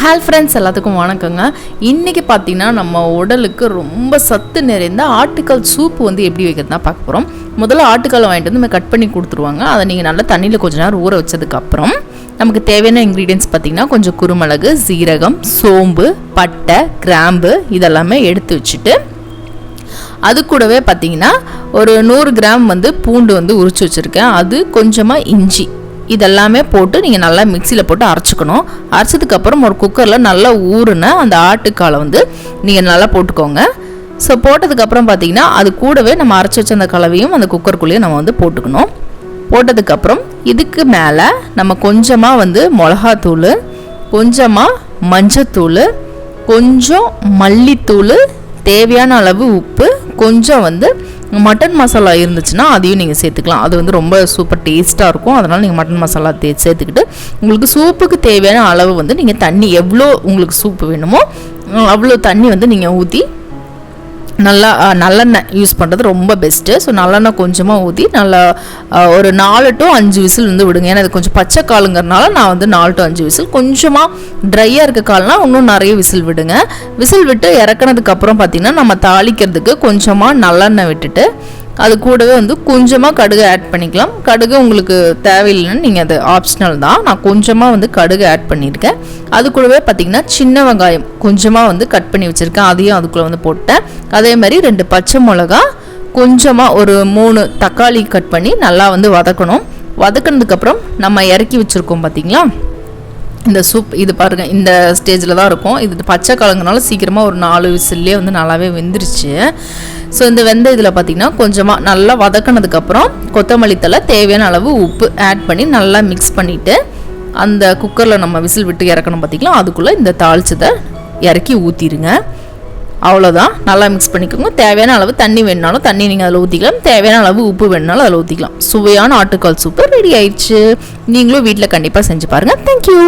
Hall friends எல்லாத்துக்கும் வணக்கங்க. இன்றைக்கி பார்த்தீங்கன்னா நம்ம உடலுக்கு ரொம்ப சத்து நிறைந்த ஆட்டுக்கால் சூப் வந்து எப்படி வைக்கிறது தான் பார்க்க போகிறோம் முதல்ல ஆட்டுக்கால் வாங்கிட்டு வந்து நம்ம கட் பண்ணி கொடுத்துருவாங்க. அதை நீங்கள் நல்லா தண்ணியில் கொஞ்ச நேரம் ஊற வச்சதுக்கப்புறம் நமக்கு தேவையான இன்க்ரீடியன்ஸ் பார்த்திங்கன்னா கொஞ்சம் குருமிளகு சீரகம் சோம்பு பட்டை கிராம்பு இதெல்லாமே எடுத்து வச்சுட்டு அது கூடவே பார்த்தீங்கன்னா ஒரு நூறு கிராம் வந்து பூண்டு வந்து உரிச்சு வச்சுருக்கேன். அது கொஞ்சமாக இஞ்சி. இதெல்லாமே போட்டு நீங்கள் நல்லா மிக்சியில் போட்டு அரைச்சிக்கணும். அரைச்சதுக்கப்புறம் ஒரு குக்கரில் நல்லா ஊறுன அந்த ஆட்டுக்காலை வந்து நீங்கள் நல்லா போட்டுக்கோங்க. ஸோ போட்டதுக்கப்புறம் பார்த்தீங்கன்னா அது கூடவே நம்ம அரைச்சி வச்ச அந்த கலவையும் அந்த குக்கருக்குள்ளேயே நம்ம வந்து போட்டுக்கணும். போட்டதுக்கப்புறம் இதுக்கு மேலே நம்ம கொஞ்சமாக வந்து மிளகாத்தூள் கொஞ்சமாக மஞ்சத்தூள் கொஞ்சம் மல்லித்தூள் தேவையான அளவு உப்பு கொஞ்சம் வந்து மட்டன் மசாலா இருந்துச்சுன்னா அதையும் நீங்கள் சேர்த்துக்கலாம். அது வந்து ரொம்ப சூப்பர் டேஸ்ட்டாக இருக்கும். அதனால் நீங்கள் மட்டன் மசாலா தே சேர்த்துக்கிட்டு உங்களுக்கு சூப்புக்கு தேவையான அளவு வந்து நீங்கள் தண்ணி எவ்வளோ உங்களுக்கு சூப்பு வேணுமோ அவ்வளோ தண்ணி வந்து நீங்கள் ஊற்றி நல்லா நல்லெண்ணெய் யூஸ் பண்ணுறது ரொம்ப பெஸ்ட்டு ஸோ நல்லெண்ணெய் கொஞ்சமாக ஊற்றி நல்லா ஒரு நாலு டு அஞ்சு விசில் வந்து விடுங்க. ஏன்னா அது கொஞ்சம் பச்சை காலுங்கிறனால நான் வந்து நாலு டு அஞ்சு விசில். கொஞ்சமாக ட்ரையாக இருக்க கால்னால் இன்னும் நிறைய விசில் விடுங்க. விசில் விட்டு இறக்குனதுக்கப்புறம் பார்த்திங்கன்னா நம்ம தாளிக்கிறதுக்கு கொஞ்சமாக நல்லெண்ணெய் விட்டுட்டு அது கூடவே வந்து கொஞ்சமாக கடுகு ஆட் பண்ணிக்கலாம். கடுகு உங்களுக்கு தேவையில்லைன்னு நீங்கள் அது ஆப்ஷனல் தான். நான் கொஞ்சமாக வந்து கடுகு ஆட் பண்ணியிருக்கேன். அது கூடவே பார்த்தீங்கன்னா சின்ன வெங்காயம் கொஞ்சமாக வந்து கட் பண்ணி வச்சுருக்கேன். அதையும் அதுக்குள்ளே வந்து போட்டேன். அதே மாதிரி ரெண்டு பச்சை மிளகா கொஞ்சமாக ஒரு மூணு தக்காளி கட் பண்ணி நல்லா வந்து வதக்கணும். வதக்கினதுக்கப்புறம் நம்ம இறக்கி வச்சுருக்கோம் பார்த்தீங்களா இந்த சூப் இது பாருங்கள் இந்த ஸ்டேஜில் தான் இருக்கும். இது பச்சை கலங்குனால சீக்கிரமாக ஒரு நாலு விசில்லே வந்து நல்லாவே வெந்துருச்சு. ஸோ இந்த வெந்த இதில் பார்த்தீங்கன்னா கொஞ்சமாக நல்லா வதக்கினதுக்கப்புறம் கொத்தமல்லி தழை தேவையான அளவு உப்பு ஆட் பண்ணி நல்லா மிக்ஸ் பண்ணிவிட்டு அந்த குக்கரில் நம்ம விசில் விட்டு இறக்கணும் பார்த்தீங்களா அதுக்குள்ளே இந்த தாளிச்சதை இறக்கி ஊற்றிடுங்க அவ்வளோதான் நல்லா மிக்ஸ் பண்ணிக்கோங்க. தேவையான அளவு தண்ணி வேணுனாலும் தண்ணி நீங்கள் அதில் ஊற்றிக்கலாம் தேவையான அளவு உப்பு வேணுனாலும் அதில் ஊற்றிக்கலாம் சுவையான ஆட்டுக்கால் சூப்பு ரெடி ஆயிடுச்சு. நீங்களும் வீட்டில் கண்டிப்பாக செஞ்சு பாருங்கள் தேங்க்யூ